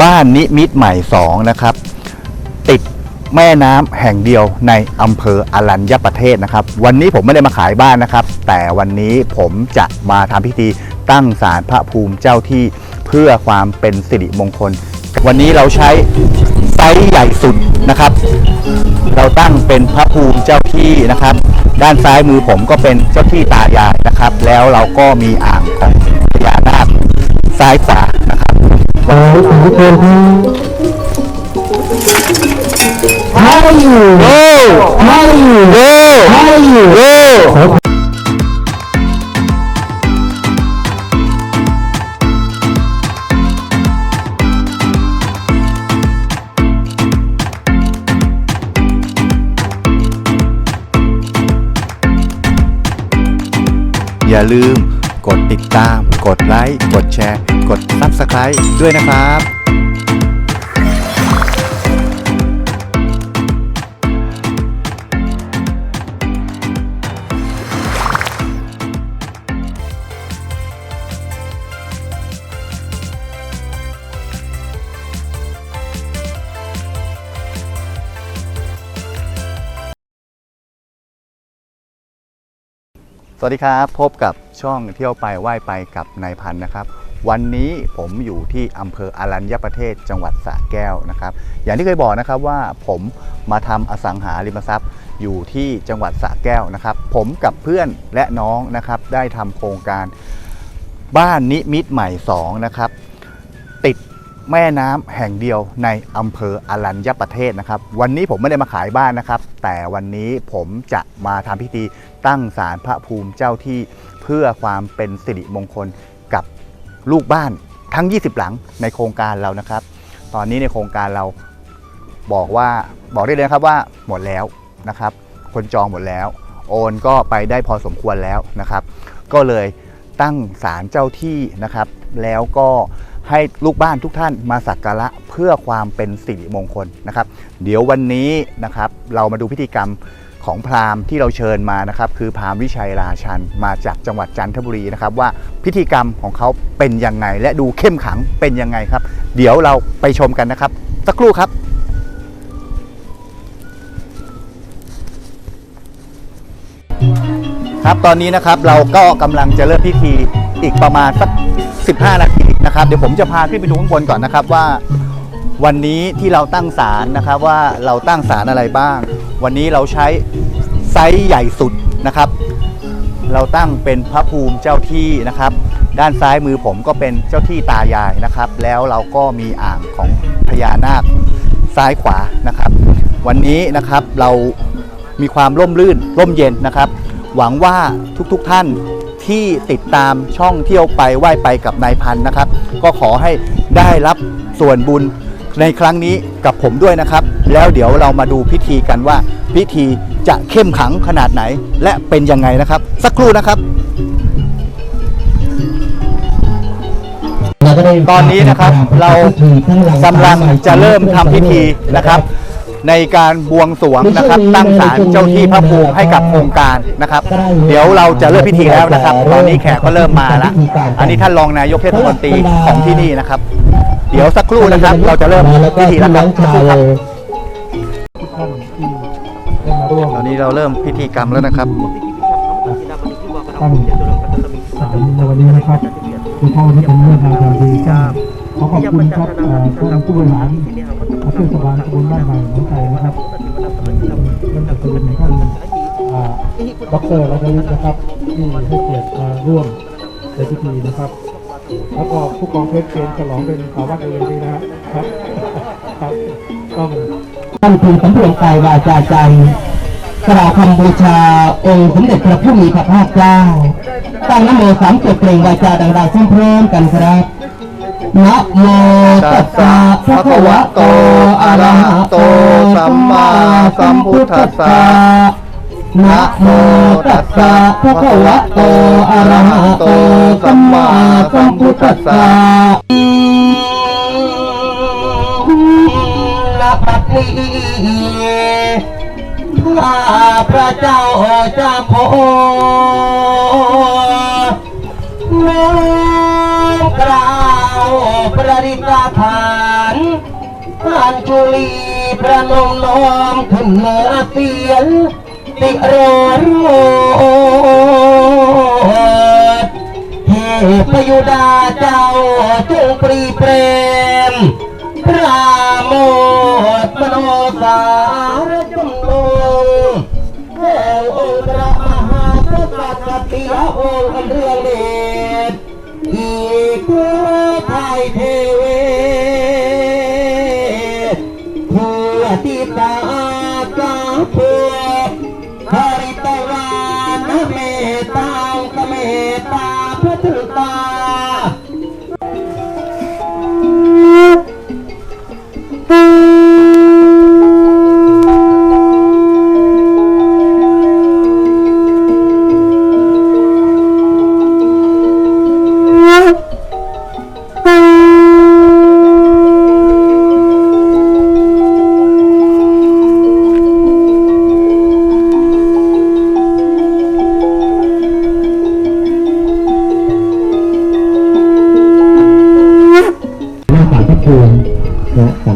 บ้านนิมิตรใหม่สองนะครับ ติดแม่น้ำแห่งเดียวในอำเภออรัญญประเทศนะครับ วันนี้ผมไม่ได้มาขายบ้านนะครับ แต่วันนี้ผมจะมาทำพิธีตั้งศาลพระภูมิเจ้าที่เพื่อความเป็นสิริมงคล วันนี้เราใช้ไซส์ใหญ่สุดนะครับ เราตั้งเป็นพระภูมิเจ้าที่นะครับ ด้านซ้ายมือผมก็เป็นเจ้าที่ตายายนะครับ แล้วเราก็มีอ่างของพญานาคซ้ายขวา นะครับขอสาธุชนให้อยู่โอ้ให้อยู่โอ้ให้อยู่โอ้ขออย่าลืมกดติดตาม กดไลค์ กดแชร์ก ด Subscribe ด้วยนะครับสวัสดีครับ พบกับช่องเที่ยวไปไหว้ไปกับนายพันธ์นะครับ วันนี้ผมอยู่ที่อำเภออารัญญประเทศจังหวัดสระแก้วนะครับ อย่างที่เคยบอกนะครับว่าผมมาทำอสังหาริมทรัพย์อยู่ที่จังหวัดสระแก้วนะครับ ผมกับเพื่อนและน้องนะครับได้ทำโครงการบ้านนิมิตรใหม่2นะครับติดแม่น้ำแห่งเดียวในอำเภออรัญญประเทศนะครับ วันนี้ผมไม่ได้มาขายบ้านนะครับ แต่วันนี้ผมจะมาทำพิธีตั้งศาลพระภูมิเจ้าที่เพื่อความเป็นสิริมงคล ลูกบ้านทั้ง 20 หลังในโครงการเรานะครับ ตอนนี้ในโครงการเราบอกว่าบอกได้เลยนะครับว่าหมดแล้วนะครับ คนจองหมดแล้ว โอนก็ไปได้พอสมควรแล้วนะครับ ก็เลยตั้งศาลเจ้าที่นะครับ แล้วก็ให้ลูกบ้านทุกท่านมาสักการะเพื่อความเป็นสิริมงคลนะครับ เดี๋ยววันนี้นะครับเรามาดูพิธีกรรม ของพราหมณ์ที่เราเชิญมานะครับคือพราหมณ์วิชัยราชันมาจากจังหวัดจันทบุรีนะครับว่าพิธีกรรมของเขาเป็นยังไง และดูเข้มขังเป็นยังไงครับ เดี๋ยวเราไปชมกันนะครับ สักครู่ครับครับตอนนี้นะครับเราก็กำลังจะเริ่มพิธีอีกประมาณสัก 15 นาทีนะครับเดี๋ยวผมจะพาขึ้นไปดูข้างบนก่อนนะครับว่า วันนี้ที่เราตั้งศาลนะครับว่าเราตั้งศาลอะไรบ้าง วันนี้เราใช้ไซส์ใหญ่สุดนะครับ เราตั้งเป็นพระภูมิเจ้าที่นะครับ ด้านซ้ายมือผมก็เป็นเจ้าที่ตายายนะครับ แล้วเราก็มีอ่างของพญานาคซ้ายขวานะครับ วันนี้นะครับเรามีความร่มรื่นร่มเย็นนะครับ หวังว่าทุกๆทท่านที่ติดตามช่องเที่ยวไปไหว้ไปกับนายพันนะครับ ก็ขอให้ได้รับส่วนบุญ ในครั้งนี้กับผมด้วยนะครับ แล้วเดี๋ยวเรามาดูพิธีกันว่า พิธีจะเข้มขังขนาดไหน และเป็นยังไงนะครับ สักครู่นะครับ ตอนนี้นะครับเรากำลังจะเริ่มทำพิธีนะครับ ในการบวงสรวงนะครับ ตั้งศาลเจ้าที่พระภูมิให้กับโครงการนะครับ เดี๋ยวเราจะเริ่มพิธีแล้วนะครับ ตอนนี้แขกก็เริ่มมาแล้วอันนี้ท่านรองนายกเทศมนตรีของที่นี่นะครับ เดี๋ยวสักครู่นะครับ เราจะเริ่มพิธีแล้วครับสักครู่ครับทุกท่านที่ได้มาร่วมตอนนี้เราเริ่มพิธีกรรมแล้วนะครับตั้งศาลในวันนี้นะครับคือพ่อที่เป็นเรื่องทางการดีครับขอขอบคุณครับเอ่อท่านผู้บริหารเทศบาลตำบลบ้านใหม่ของไทยนะครับท่านประธานท่านอ่าดอกเตอรรัตนวิทย์นะครับที่ให้เกียรติมาร่วมในพิธีนะครับ แล้วก็ผู้กองเพชรเกณฑ์ฉลองเป็นสาววัดเอเวอร์นะครับครับครับต้องท่านพึงสำรวมกายวาจาใจกราบคำบูชาองค์สมเด็จพระผู้มีพระภาคเจ้าตั้งนโมสามจบเพลงวาจาดังๆพร้อมๆกันครับนะโมตัสสะภะคะวะโตอะระหะโตสัมมาสัมพุทธัสสะนะโมตัสสะภะคะวะโตอะระหะโตสัม ทธัสสะ ณบัดนี้ข้าพระเจ้าจะโพน้อมกล่าว ประดิษฐานท่านจุลีประนมน้อมขึ้นเหนือเสียนติโรโรดเท พยุดาเจ้าจงปรีเปรม พระโมทมโนสารจงลงแห่งองค์พระมหากษัตริย์สติยองค์อันเรื่องเดชอีกเพื่อไทยเท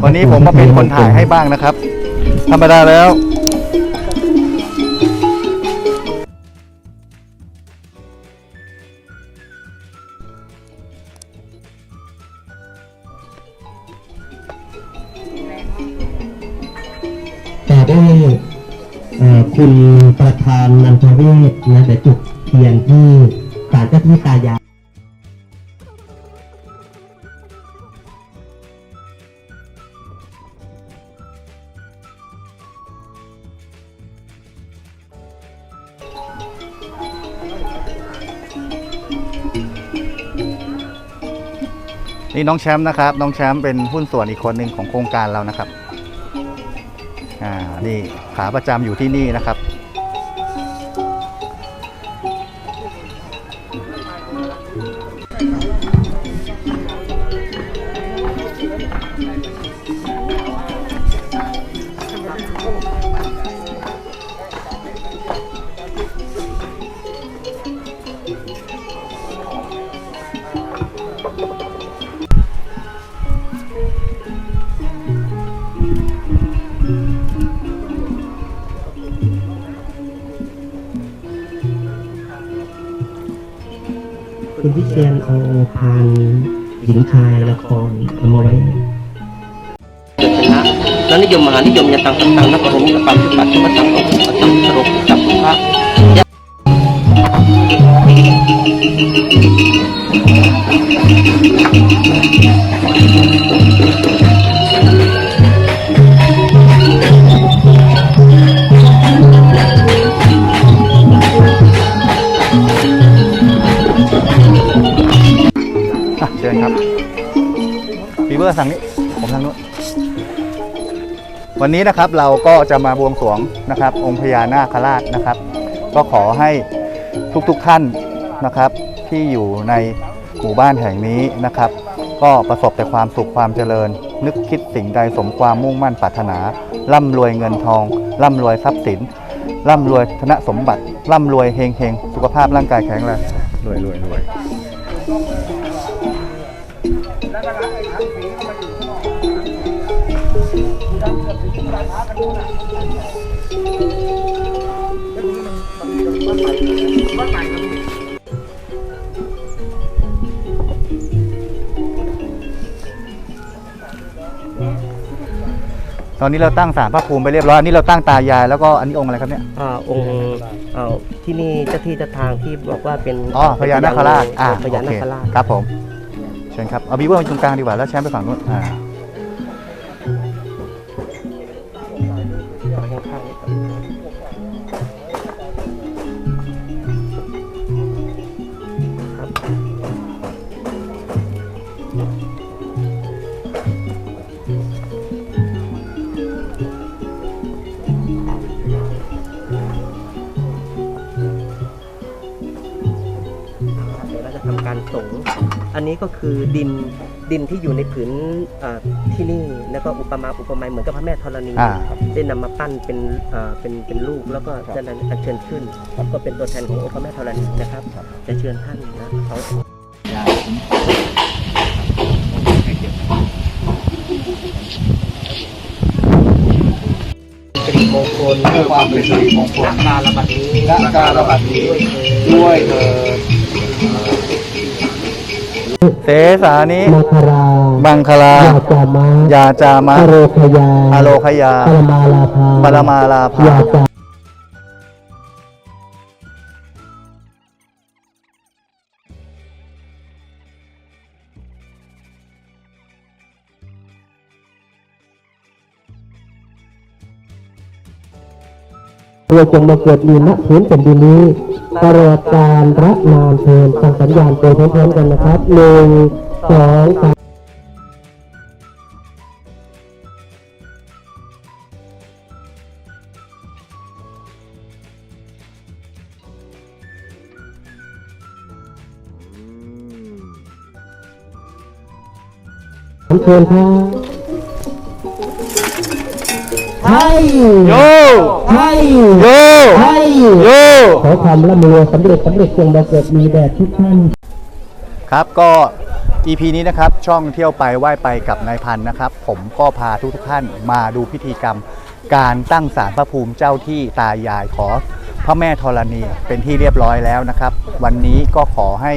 วันนี้ผมมาเป็นคนถ่ายให้บ้างนะครับ ธรรมดาแล้วแต่ด้วยเอ่อคุณประธานนันทเวศนะแต่จุดเทียนที่ศาลเจ้าที่ตายาย นี่น้องแชมป์นะครับ น้องแชมป์เป็นหุ้นส่วนอีกคนหนึ่งของโครงการเรานะครับ อ่า นี่ขาประจำอยู่ที่นี่นะครับ คุณพิเชียนเอาพานหญิงชายละครเอามาไว้แล้วนิยมมหานิยมยันตังตังตังนักรมกับความสุขปัจจุบันตังตังตังสรุปจับ ชิญครับฟีเบอร์สั่งนี้ ผมทางนู้นวันนี้นะครับเราก็จะมาบวงสรวงนะครับ องค์พญานาคราชนะครับ ก็ขอให้ทุกๆท่านนะครับ ที่อยู่ในหมู่บ้านแห่งนี้นะครับ ก็ประสบแต่ความสุขความเจริญ นึกคิดสิ่งใดสมความมุ่งมั่นปรารถนา ร่ำรวยเงินทอง ร่ำรวยทรัพย์สิน ร่ำรวยธนสมบัติ ร่ำรวยเฮงเฮงสุขภาพร่างกายแข็งแรงรวยรวยรวย ตอนนี้เราตั้งศาลพระภูมิไปเรียบร้อยอันนี่เราตั้งตายายแล้วก็อันนี้องค์อะไรครับเนี่ย อ่าองค์อ่าที่นี่เจ้าที่เจ้าทางที่บอกว่าเป็นอ๋อพญานาคราชอ่าพญาโอนาเคคราช ครับผม เชิญครับ เอาบีเวอร์มาตรงกลางดีกว่า แล้วแชมป์ไปฝั่งนู้นอ่า นี้ก็คือดินดินที่อยู่ในผืนที่นี่แล้วก็อุปมาอุปไมยเหมือนกับพระแม่ธรณีได้นำมาปั้นเป็นเป็นเป็นลูกแล้วก็จะนำอัญเชิญขึ้นก็เป็นตัวแทนขององค์พระแม่ธรณีนะครับจะเชิญท่านนะเขาสิริมงคลเพื่อความเป็นสิริมงคลนกาลบัดนี้ะกาลบัดนี้ ด้วยเถิด เถิดเสสานิมัคราบังคลายาจามะยาจามะอโรคยาอโลคยา ปรมาลาภาปรมาลาภา ยาจา เราจงมาเกิดมีณพื้นแผ่นดินนี้ตลอดการระนานเทินฟังสัญญาณโดยพร้อมๆกันนะครับหนึ่งสองสามขอบคุณครับ ให้โยให้โยให้โยขอความร่ำรวยสำเร็จสำเร็จจงบังเกิดมีแด่ทุกท่านครับก็ EP นี้นะครับช่องเที่ยวไปไหว้ไปกับนายพันธุ์นะครับ ผมก็พาทุกทุกๆท่านมาดูพิธีกรรม การตั้งศาลพระภูมิเจ้าที่ตายายขอพระแม่ธรณีเป็นที่เรียบร้อยแล้วนะครับ วันนี้ก็ขอให้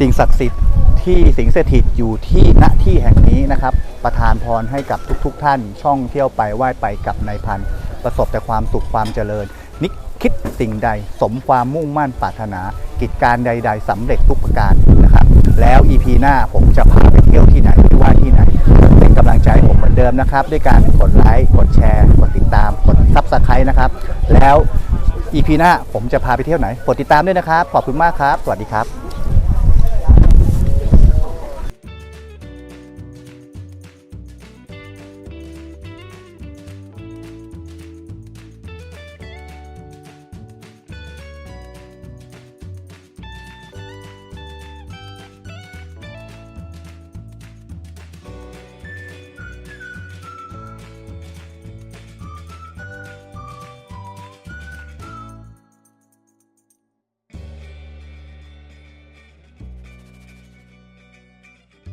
สิ่งศักดิ์สิทธิ์ ที่สิงสถิตอยู่ที่ณที่แห่งนี้นะครับ ประทานพรให้กับทุกๆทท่าน ช่องเที่ยวไปไหว้ไปกับนายพันประสบแต่ความสุขความเจริญ นิคิดสิ่งใดสมความมุ่งมั่นปรารถนา กิจการใด ๆสำเร็จทุกประการนะครับ แล้ว EP หน้าผมจะพาไปเที่ยวที่ไหนไหว่าที่ไหน เป็นกำลังใจผมเหมือนเดิมนะครับ ด้วยการกดไลค์กดแชร์กดติดตามกดซับสไครต์นะครับ แล้ว EP หน้าผมจะพาไปเที่ยวไหนกดติดตามด้วยนะครับ ขอบคุณมากครับ สวัสดีครับ